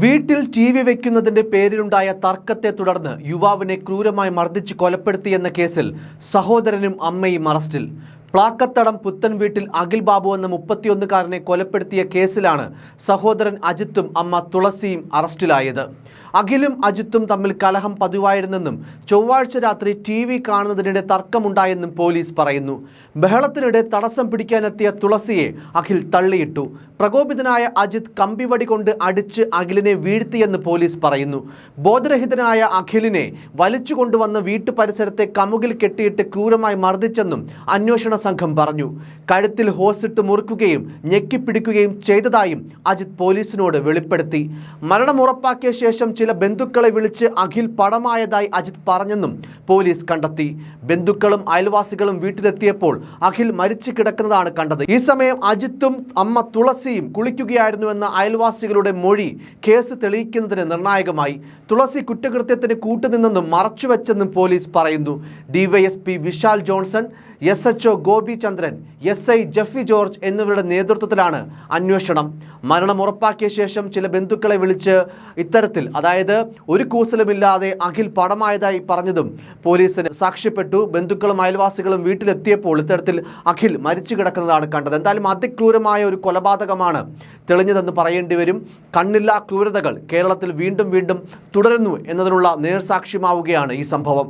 വീട്ടിൽ T V വെക്കുന്നതിന്റെ പേരിലുണ്ടായ തർക്കത്തെ തുടർന്ന് യുവാവിനെ ക്രൂരമായി മർദ്ദിച്ച് കൊലപ്പെടുത്തിയെന്ന കേസിൽ സഹോദരനും അമ്മയും അറസ്റ്റിൽ. പ്ലാക്കത്തടം പുത്തൻ വീട്ടിൽ അഖിൽ ബാബു എന്ന മുപ്പത്തിയൊന്നുകാരനെ കൊലപ്പെടുത്തിയ കേസിലാണ് സഹോദരൻ അജിത്തും അമ്മ തുളസിയും അറസ്റ്റിലായത്. അഖിലും അജിത്തും തമ്മിൽ കലഹം പതിവായിരുന്നെന്നും ചൊവ്വാഴ്ച രാത്രി ടി വി കാണുന്നതിനിടെ തർക്കമുണ്ടായെന്നും പോലീസ് പറയുന്നു. ബഹളത്തിനിടെ തടസ്സം പിടിക്കാനെത്തിയ തുളസിയെ അഖിൽ തള്ളിയിട്ടു. പ്രകോപിതനായ അജിത് കമ്പിവടി കൊണ്ട് അടിച്ച് അഖിലിനെ വീഴ്ത്തിയെന്ന് പോലീസ് പറയുന്നു. ബോധരഹിതനായ അഖിലിനെ വലിച്ചു വീട്ടു പരിസരത്തെ കമുകിൽ കെട്ടിയിട്ട് ക്രൂരമായി മർദ്ദിച്ചെന്നും അന്വേഷണ സംഘം പറഞ്ഞു. കഴുത്തിൽ ഹോസിട്ട് മുറുക്കുകയും ഞെക്കിപ്പിടിക്കുകയും ചെയ്തതായും അജിത് പോലീസിനോട് വെളിപ്പെടുത്തി. മരണം ഉറപ്പാക്കിയ ശേഷം ചില ബന്ധുക്കളെ വിളിച്ച് അഖിൽ പടമായതായി അജിത് പറഞ്ഞെന്നും പോലീസ് കണ്ടെത്തി. ബന്ധുക്കളും അയൽവാസികളും വീട്ടിലെത്തിയപ്പോൾ അഖിൽ മരിച്ചു കിടക്കുന്നതാണ് കണ്ടത്. ഈ സമയം അജിത്തും അമ്മ തുളസിയും കുളിക്കുകയായിരുന്നുവെന്ന അയൽവാസികളുടെ മൊഴി കേസ് തെളിയിക്കുന്നതിന് നിർണായകമായി. തുളസി കുറ്റകൃത്യത്തിന് കൂട്ടുനിന്നെന്നും മറച്ചുവെച്ചെന്നും പോലീസ് പറയുന്നു. DYSP Vishal Johnson S H O Gopi Chandran S I Jaffy George എന്നിവരുടെ നേതൃത്വത്തിലാണ് അന്വേഷണം. മരണം ഉറപ്പാക്കിയ ശേഷം ചില ബന്ധുക്കളെ വിളിച്ച് ഇത്തരത്തിൽ അതായത് ഒരു കൂസലുമില്ലാതെ അഖിൽ പടമായതായി പറഞ്ഞതും പോലീസിന് സാക്ഷ്യപ്പെട്ടു. ബന്ധുക്കളും അയൽവാസികളും വീട്ടിലെത്തിയപ്പോൾ ഇത്തരത്തിൽ അഖിൽ മരിച്ചു കിടക്കുന്നതാണ് കണ്ടത്. എന്തായാലും അതിക്രൂരമായ ഒരു കൊലപാതകമാണ് തെളിഞ്ഞതെന്ന് പറയേണ്ടി വരും. കണ്ണില്ലാ ക്രൂരതകൾ കേരളത്തിൽ വീണ്ടും വീണ്ടും തുടരുന്നു എന്നതിനുള്ള നേർസാക്ഷ്യമാവുകയാണ് ഈ സംഭവം.